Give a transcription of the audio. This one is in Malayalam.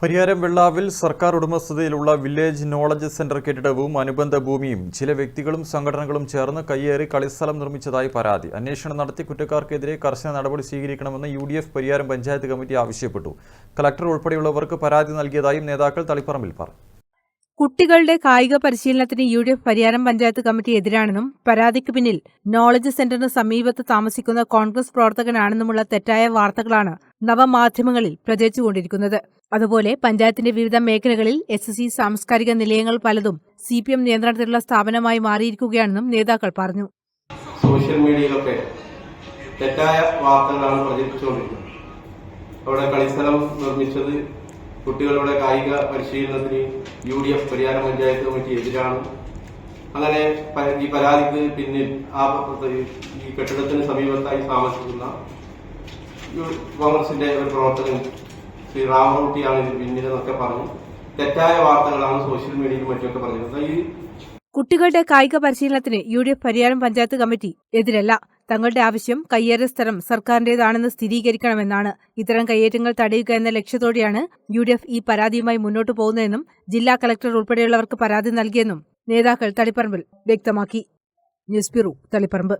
പരിയാരം വെള്ളാവിൽ സർക്കാർ ഉടമസ്ഥതയിലുള്ള വില്ലേജ് നോളജ് സെന്റർ കെട്ടിടവും അനുബന്ധ ഭൂമിയും ചില വ്യക്തികളും സംഘടനകളും ചേർന്ന് കയ്യേറി കളിസ്ഥലം നിർമ്മിച്ചതായി പരാതി. അന്വേഷണം നടത്തി കുറ്റക്കാർക്കെതിരെ കർശന നടപടി സ്വീകരിക്കണമെന്ന് യു പരിയാരം പഞ്ചായത്ത് കമ്മിറ്റി ആവശ്യപ്പെട്ടു. കളക്ടർ ഉൾപ്പെടെയുള്ളവർക്ക് പരാതി നൽകിയതായും നേതാക്കൾ തളിപ്പറമ്പിൽ പറഞ്ഞു. കുട്ടികളുടെ കായിക പരിശീലനത്തിന് U D F Pariyaram panchayat committee എതിരാണെന്നും പരാതിക്ക് പിന്നിൽ നോളജ് സെന്ററിന് സമീപത്ത് താമസിക്കുന്ന കോൺഗ്രസ് പ്രവർത്തകനാണെന്നുമുള്ള തെറ്റായ വാർത്തകളാണ് നവമാധ്യമങ്ങളിൽ പ്രചരിച്ചുകൊണ്ടിരിക്കുന്നത്. അതുപോലെ പഞ്ചായത്തിന്റെ വിവിധ മേഖലകളിൽ എസ് സി സാംസ്കാരിക നിലയങ്ങൾ പലതും സി പി എം നിയന്ത്രണത്തിലുള്ള സ്ഥാപനമായി മാറിയിരിക്കുകയാണെന്നും നേതാക്കൾ പറഞ്ഞു. സോഷ്യൽ മീഡിയയിലൊക്കെ തെറ്റായ വാർത്തകളാണ് പ്രചരിപ്പിച്ചുകൊണ്ടിരിക്കുന്നത്. അവിടെ കളിസ്ഥലം നിർമ്മിച്ചത് കുട്ടികളുടെ കായിക പരിശീലനത്തിന് യു ഡി എഫ് പരിഹാര പഞ്ചായത്ത് കമ്മിറ്റി എതിരാണ്. അങ്ങനെ ഈ പരാതിക്ക് പിന്നിൽ ആ ഈ കെട്ടിടത്തിന് സമീപത്തായി താമസിക്കുന്ന കോൺഗ്രസിന്റെ ഒരു പ്രവർത്തകൻ ശ്രീ റാമറൂട്ടിയാണ് ഇതിന് പിന്നിലെന്നൊക്കെ പറഞ്ഞു. തെറ്റായ വാർത്തകളാണ് സോഷ്യൽ മീഡിയയിലും മറ്റുമൊക്കെ പറഞ്ഞിരുന്നത്. ഈ കുട്ടികളുടെ കായിക പരിശീലനത്തിന് U D F Pariyaram panchayat committee എതിരല്ല. തങ്ങളുടെ ആവശ്യം കയ്യേറിയ സ്ഥലം സർക്കാരിന്റേതാണെന്ന് സ്ഥിരീകരിക്കണമെന്നാണ്. ഇത്തരം കയ്യേറ്റങ്ങൾ തടയുക എന്ന ലക്ഷ്യത്തോടെയാണ് യു ഈ പരാതിയുമായി മുന്നോട്ടു പോകുന്നതെന്നും ജില്ലാ കളക്ടർ ഉൾപ്പെടെയുള്ളവർക്ക് പരാതി നൽകിയെന്നും നേതാക്കൾ തളിപ്പറമ്പിൽ വ്യക്തമാക്കി. News bureau Taliparamba.